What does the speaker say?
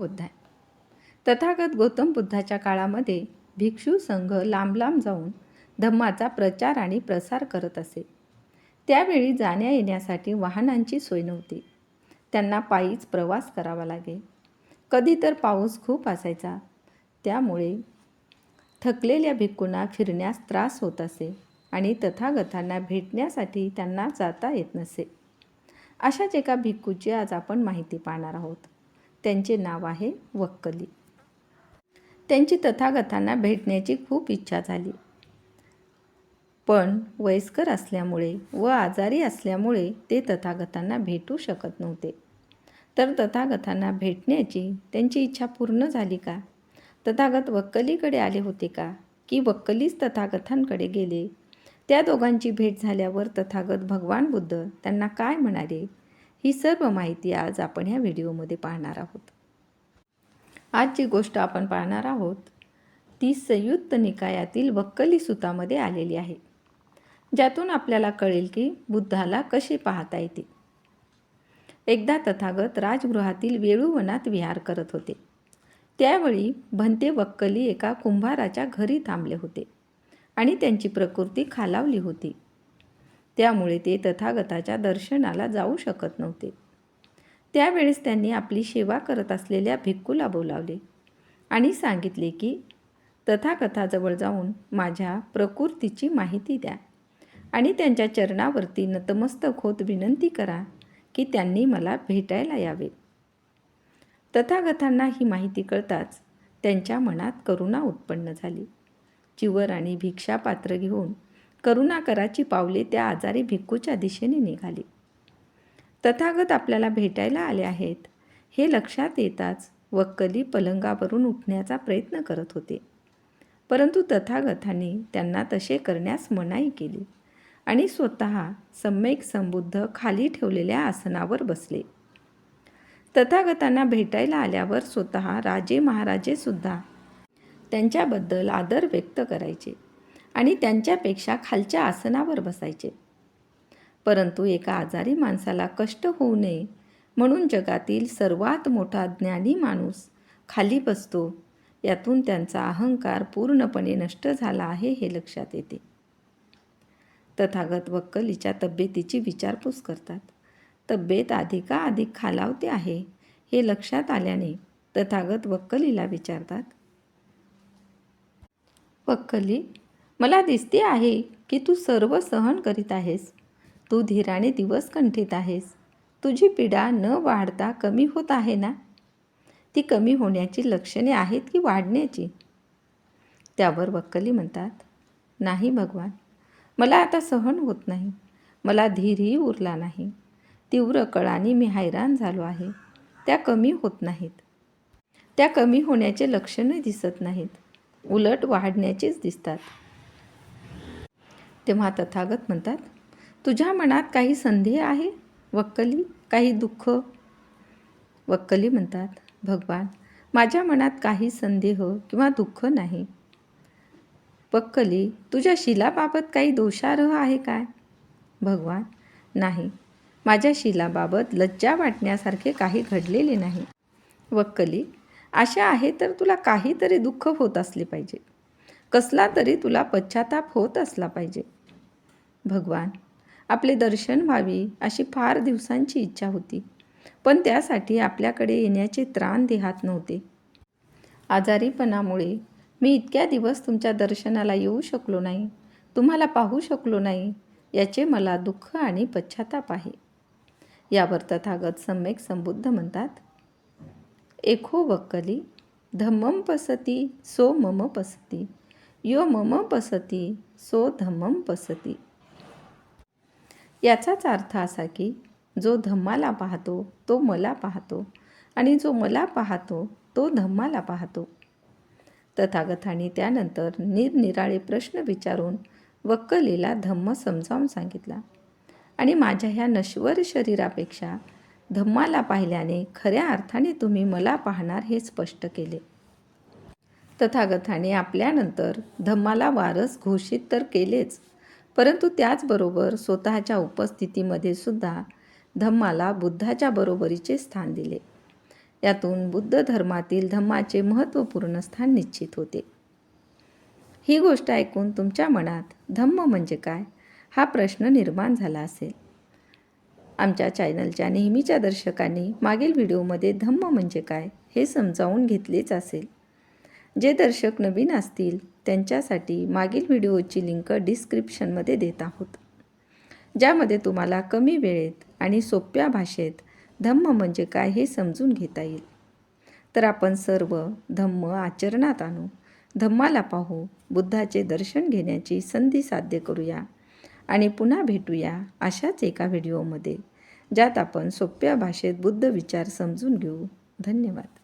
बुद्धाय तथागत गौतम बुद्धाच्या काळामध्ये भिक्षू संघ लांब लांब जाऊन धम्माचा प्रचार आणि प्रसार करत असे. त्यावेळी जाण्या येण्यासाठी वाहनांची सोय नव्हती. त्यांना पायीच प्रवास करावा लागे. कधी तर पाऊस खूप असायचा. त्यामुळे थकलेल्या भिक्कूंना फिरण्यास त्रास होत असे आणि तथागतांना भेटण्यासाठी त्यांना जाता येत नसे. अशाच एका भिक्कूची आज आपण माहिती पाहणार आहोत. त्यांचे नाव आहे वक्कली. त्यांची तथागतांना भेटण्याची खूप इच्छा झाली. पण वयस्कर असल्यामुळे व आजारी असल्यामुळे ते तथागतांना भेटू शकत नव्हते. तर तथागतांना भेटण्याची त्यांची इच्छा पूर्ण झाली का? तथागत वक्कलीकडे आले होते का? की वक्कलीच तथागतांकडे गेले? त्या दोघांची भेट झाल्यावर तथागत भगवान बुद्ध त्यांना काय म्हणाले? ही सर्व माहिती आज आपण ह्या व्हिडिओमध्ये पाहणार आहोत. आज जी गोष्ट आपण पाहणार आहोत ती संयुक्त निकायातील वक्कली सुतामध्ये आलेली आहे ज्यातून आपल्याला कळेल की बुद्धाला कशी पाहता येते. एकदा तथागत राजगृहातील वेळूवनात विहार करत होते. त्यावेळी भंते वक्कली एका कुंभाराच्या घरी थांबले होते आणि त्यांची प्रकृती खालावली होती. त्यामुळे ते तथागताच्या दर्शनाला जाऊ शकत नव्हते. त्यावेळेस त्यांनी आपली सेवा करत असलेल्या भिक्कूला बोलावले आणि सांगितले की तथाकथाजवळ जाऊन माझ्या प्रकृतीची माहिती द्या आणि त्यांच्या चरणावरती नतमस्तक होत विनंती करा की त्यांनी मला भेटायला यावे. तथागतांना ही माहिती कळताच त्यांच्या मनात करुणा उत्पन्न झाली. चिवर आणि भिक्षापात्र घेऊन करुणाकराची पावले त्या आजारी भिक्खूच्या दिशेने निघाली. तथागत आपल्याला भेटायला आले आहेत. हे लक्षात येताच वक्कली पलंगावरून उठण्याचा प्रयत्न करत होते. परंतु तथागतांनी त्यांना तसे करण्यास मनाई केली आणि स्वतः सम्यक संबुद्ध खाली ठेवलेल्या आसनावर बसले. तथागतांना भेटायला आल्यावर स्वतः राजे महाराजेसुद्धा त्यांच्याबद्दल आदर व्यक्त करायचे. आणि त्यांच्यापेक्षा खालच्या आसनावर बसायचे. परंतु एका आजारी माणसाला कष्ट होऊ नये म्हणून जगातील सर्वात मोठा ज्ञानी माणूस खाली बसतो. यातून त्यांचा अहंकार पूर्णपणे नष्ट झाला आहे हे लक्षात येते. तथागत वक्कलीच्या तब्येतीची विचारपूस करतात. तब्येत अधिकाधिक खालावते आहे हे लक्षात आल्याने तथागत वक्कलीला विचारतात. वक्कली मला दिसते आहे की तू सर्व सहन करीत आहेस. तू धीराने दिवस कंठीत आहेस. तुझी पीडा न वाढता कमी होत आहे ना? ती कमी होण्याची लक्षणे आहेत की वाढण्याची? त्यावर वक्कली म्हणतात नाही भगवान मला आता सहन होत नाही. मला धीरही उरला नाही. तीव्र कळाने मी हैराण झालो आहे. त्या कमी होत नाहीत. त्या कमी होण्याचे लक्षणं दिसत नाहीत. उलट वाढण्याचेच दिसतात. तेव्हा तथागत म्हणतात तुझ्या मनात काही संदेह आहे? वक्कली? काही दुःख? वक्कली म्हणतात भगवान माझ्या मनात काही संदेह किंवा दुःख नाही. वक्कली तुझ्या शिलाबाबत काही दोषारह आहे काय? भगवान नाही. माझ्या शिलाबाबत लज्जा वाटण्यासारखे काही घडलेले नाही. वक्कली आशा आहे तर तुला काहीतरी दुःख होत असले पाहिजे. कसला तरी तुला पश्चाताप होत असला पाहिजे. भगवान. आपले दर्शन व्हावी अशी फार दिवसांची इच्छा होती. पण त्यासाठी आपल्याकडे येण्याचे त्राण देहात नव्हते. आजारीपणामुळे मी इतक्या दिवस तुमच्या दर्शनाला येऊ शकलो नाही. तुम्हाला पाहू शकलो नाही. याचे मला दुःख आणि पश्चाताप आहे. यावर तथागत सम्यक संबुद्ध म्हणतात. एखो वक्कली धम्मम पसती सो मम पसती. यो मम पसती सो धम्मम पसती. याचाच अर्थ असा की जो धम्माला पाहतो तो मला पाहतो आणि जो मला पाहतो तो धम्माला पाहतो. तथागथाने त्यानंतर निरनिराळे प्रश्न विचारून वक्कलीला धम्म समजावून सांगितला आणि माझ्या ह्या नश्वर शरीरापेक्षा धम्माला पाहिल्याने खऱ्या अर्थाने तुम्ही मला पाहणार हे स्पष्ट केले. तथागताने आपल्यानंतर धम्माला वारस घोषित तर केलेच परंतु त्याचबरोबर स्वतःच्या उपस्थितीमध्ये सुद्धा धम्माला बुद्धाच्या बरोबरीचे स्थान दिले. यातून बुद्ध धर्मातील धम्माचे महत्त्वपूर्ण स्थान निश्चित होते. ही गोष्ट ऐकून तुमच्या मनात धम्म म्हणजे काय? हा प्रश्न निर्माण झाला असेल. आमच्या चॅनलच्या नेहमीच्या दर्शकांनी मागील व्हिडिओमध्ये धम्म म्हणजे काय हे समजावून घेतलेच असेल. जे दर्शक नवीन असतील त्यांच्यासाठी मागील व्हिडिओची लिंक डिस्क्रिप्शनमध्ये देत आहोत. ज्यामध्ये तुम्हाला कमी वेळेत आणि सोप्या भाषेत धम्म म्हणजे काय हे समजून घेता येईल. तर आपण सर्व धम्म आचरणात आणू. धम्माला पाहू. बुद्धाचे दर्शन घेण्याची संधी साध्य करूया. आणि पुन्हा भेटूया अशाच एका व्हिडिओमध्ये ज्यात आपण सोप्या भाषेत बुद्ध विचार समजून घेऊ. धन्यवाद.